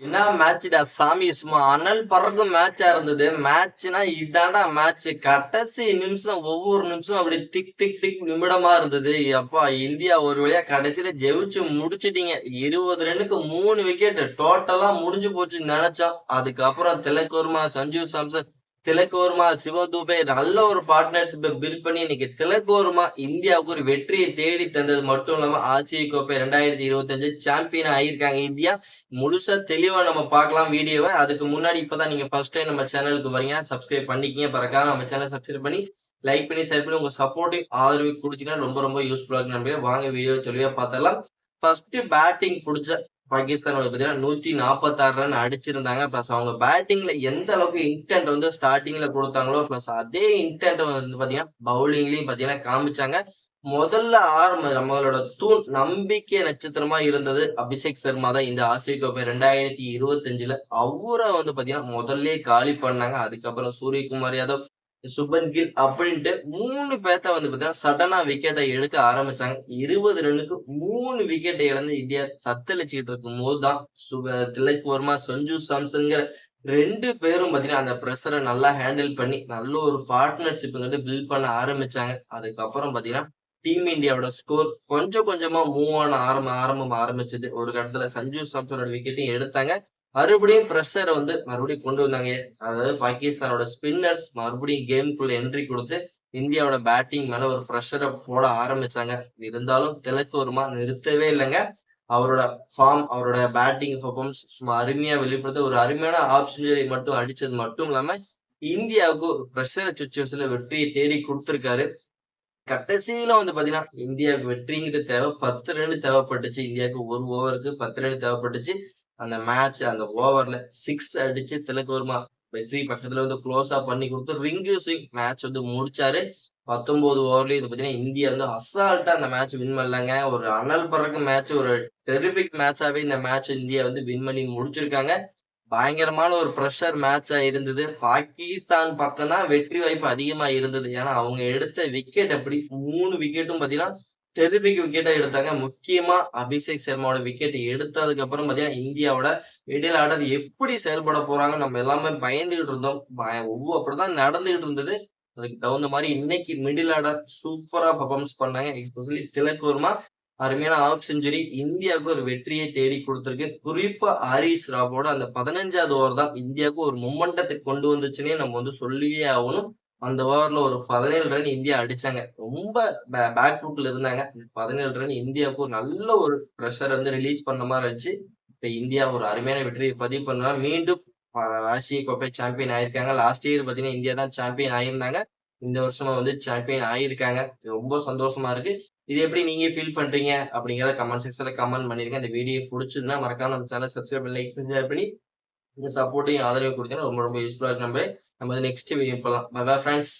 என்ன மேட்ச்டா சாமி சும்மா அனல் பறக்கும் மேட்சா இருந்தது. மேட்ச்னா இதாண்டா மேட்ச் கடைசி நிமிஷம் ஒவ்வொரு நிமிஷம் அப்படி திக் திக் திக் நிமிடமா இருந்தது. அப்பா இந்தியா ஒரு வழியா கடைசியில ஜெயிச்சு முடிச்சிட்டீங்க. இருபது ரன்னுக்கு மூணு விக்கெட் டோட்டலா முடிஞ்சு போச்சு நினைச்சோம். அதுக்கப்புறம் திலக்குர்மா சஞ்சு சாம்சன் திலக்கோர்மா வர்மா நல்ல ஒரு பார்ட்னர்ஷிப்பை பில்ட் பண்ணி இன்னைக்கு திலக்கோர்மா இந்தியாவுக்கு ஒரு வெற்றியை தேடி தந்தது மட்டும் இல்லாம ஆசிய கோப்பை ரெண்டாயிரத்தி இருபத்தஞ்சு சாம்பியன் ஆகியிருக்காங்க இந்தியா. முழுசா தெளிவா நம்ம பார்க்கலாம் வீடியோவை. அதுக்கு முன்னாடி இப்பதான் நீங்க ஃபர்ஸ்ட் டைம் நம்ம சேனலுக்கு வரீங்க சப்ஸ்கிரைப் பண்ணிக்கிங்க. பிறக்காம நம்ம சேனல் சப்ஸ்கிரைப் பண்ணி லைக் பண்ணி ஷேர் பண்ணி உங்க சப்போர்ட்டிவ் ஆதரவு கொடுத்தீங்கன்னா ரொம்ப ரொம்ப யூஸ்ஃபுல்லா இருக்கு நம்பி வாங்க வீடியோ தெளிவா பார்த்தலாம் ஃபர்ஸ்ட் பேட்டிங் பிடிச்ச பாகிஸ்தான் வந்து பாத்தீங்கன்னா நூத்தி நாற்பத்தாறு ரன் அடிச்சிருந்தாங்க. பிளஸ் அவங்க பேட்டிங்ல எந்த அளவுக்கு இன்டென்ட் வந்து ஸ்டார்டிங்ல கொடுத்தாங்களோ பிளஸ் அதே இன்டென்ட் வந்து பாத்தீங்கன்னா பவுலிங்லயும் பாத்தீங்கன்னா காமிச்சாங்க. முதல்ல ஆரம்ப நம்மளோட தூண் நம்பிக்கை நட்சத்திரமா இருந்தது அபிஷேக் சர்மா தான் இந்த ஆசிய கோப்பை ரெண்டாயிரத்தி இருபத்தஞ்சுல. அவரை வந்து பாத்தீங்கன்னா முதல்ல காலி பண்ணாங்க. அதுக்கப்புறம் சூரியகுமார் யாதவ் சுபன் கில் அப்படின்ட்டு மூணு பேர்த்த வந்து பார்த்தீங்கன்னா சடனா விக்கெட்டை எடுக்க ஆரம்பிச்சாங்க. இருபது ரன்னுக்கு மூணு விக்கெட்டை இழந்து இந்தியா தத்தளிச்சுக்கிட்டு இருக்கும் போதுதான் சுப திலக் வர்மா சஞ்சு சாம்சன்கிற ரெண்டு பேரும் பாத்தீங்கன்னா அந்த ப்ரெஷரை நல்லா ஹேண்டில் பண்ணி நல்ல ஒரு பார்ட்னர்ஷிப் வந்து பில்ட் பண்ண ஆரம்பிச்சாங்க. அதுக்கப்புறம் பாத்தீங்கன்னா டீம் இந்தியாவோட ஸ்கோர் கொஞ்சம் கொஞ்சமா மூவ் ஆன ஆரம்ப ஆரம்பம் ஆரம்பிச்சது. ஒரு கட்டத்துல சஞ்சு சாம்சனோட விக்கெட்டையும் எடுத்தாங்க. மறுபடியும் ப்ரெஷரை வந்து மறுபடியும் கொண்டு வந்தாங்க. அதாவது பாகிஸ்தானோட ஸ்பின்னர்ஸ் மறுபடியும் கேமுக்குள்ள என்ட்ரி கொடுத்து இந்தியாவோட பேட்டிங் மேல ஒரு ப்ரெஷரை போட ஆரம்பிச்சாங்க. இருந்தாலும் திலக் வர்மா நிறுத்தவே இல்லைங்க. அவரோட ஃபார்ம் அவரோட பேட்டிங் பர்ஃபார்மன்ஸ் சும்மா அருமையா வெளிப்படுத்த ஒரு அருமையான ஆஃப் செஞ்சுரி மட்டும் அடிச்சது மட்டும் இல்லாம இந்தியாவுக்கு ஒரு ப்ரெஷர் சுச்சுவேஷன்ல வெற்றியை தேடி கொடுத்துருக்காரு. கடைசியில வந்து பாத்தீங்கன்னா இந்தியாவுக்கு வெற்றிங்கிறது தேவை பத்து ரன் தேவைப்பட்டுச்சு. இந்தியாவுக்கு ஒரு ஓவருக்கு பத்து ரன் தேவைப்பட்டுச்சு. அந்த மேட்ச் அந்த ஓவர்ல சிக்ஸ் அடிச்சு தெலக்வர்மா வெற்றி பக்கத்துல வந்து க்ளோஸா பண்ணி கொடுத்து ரிங்கு சிங் மேட்ச் வந்து முடிச்சாரு. பத்தொன்பது ஓவர்லயும் இது பாத்தீங்கன்னா இந்தியா வந்து அசால்ட்டா அந்த மேட்ச் வின் பண்ணலாங்க ஒரு அனல் பறக்கும் மேட்ச் ஒரு டெரிபிக் மேட்சாவே இந்த மேட்ச் இந்தியா வந்து வின் பண்ணி முடிச்சிருக்காங்க. பயங்கரமான ஒரு ப்ரெஷர் மேட்சா இருந்தது. பாகிஸ்தான் பக்கம் தான் வெற்றி வாய்ப்பு அதிகமா இருந்தது. ஏன்னா அவங்க எடுத்த விக்கெட் எப்படி மூணு விக்கெட்டும் பாத்தீங்கன்னா டெரிபிக் விக்கெட்டை எடுத்தாங்க. முக்கியமா அபிஷேக் சர்மாவோட விக்கெட் எடுத்ததுக்கு அப்புறம் பாத்தீங்கன்னா இந்தியாவோட மிடில் ஆர்டர் எப்படி செயல்பட போறாங்க நம்ம எல்லாமே பயந்துகிட்டு இருந்தோம். ஒவ்வொரு அப்படிதான் நடந்துகிட்டு இருந்தது. அதுக்கு தகுந்த மாதிரி இன்னைக்கு மிடில் ஆர்டர் சூப்பரா பர்ஃபார்மன்ஸ் பண்ணாங்க. எஸ்பெஷலி திலக்கூர்மா அருமையான ஆஃப் செஞ்சுரி இந்தியாவுக்கு ஒரு வெற்றியை தேடி கொடுத்துருக்கு. குறிப்பா ஹாரிஸ் ராவோட அந்த பதினஞ்சாவது ஓவர் தான் இந்தியாவுக்கு ஒரு மொமெண்டத்தை கொண்டு வந்துச்சுன்னே நம்ம வந்து சொல்லியே ஆகணும். அந்த ஓவர்ல ஒரு பதினேழு ரன் இந்தியா அடிச்சாங்க. ரொம்ப பேக் ஃபுட்ல இருந்தாங்க. பதினேழு ரன் இந்தியாவுக்கு ஒரு நல்ல ஒரு ப்ரெஷர் வந்து ரிலீஸ் பண்ண மாதிரி இருந்துச்சு. இப்ப இந்தியா ஒரு அருமையான வெற்றியை பதிவு பண்ணா மீண்டும் ஆசிய கோப்பை சாம்பியன் ஆயிருக்காங்க. லாஸ்ட் இயர் பாத்தீங்கன்னா இந்தியா தான் சாம்பியன் ஆயிருந்தாங்க. இந்த வருஷமா வந்து சாம்பியன் ஆயிருக்காங்க. ரொம்ப சந்தோஷமா இருக்கு. இது எப்படி நீங்க ஃபீல் பண்றீங்க அப்படிங்கறத கமெண்ட் செக்ஷன்ல கமெண்ட் பண்ணிருங்க. இந்த வீடியோ பிடிச்சதுன்னா மறக்காம நம்ம சேனல் சப்ஸ்கிரைப் லைக் பண்ணி இந்த சப்போர்ட்டையும் ஆதரவு கொடுத்தீங்கன்னா ரொம்ப ரொம்ப யூஸ்ஃபுல்லா இருக்கு நம்ம நம்ம நெக்ஸ்ட் வீடியோ போகலாம் பை ஃப்ரெண்ட்ஸ்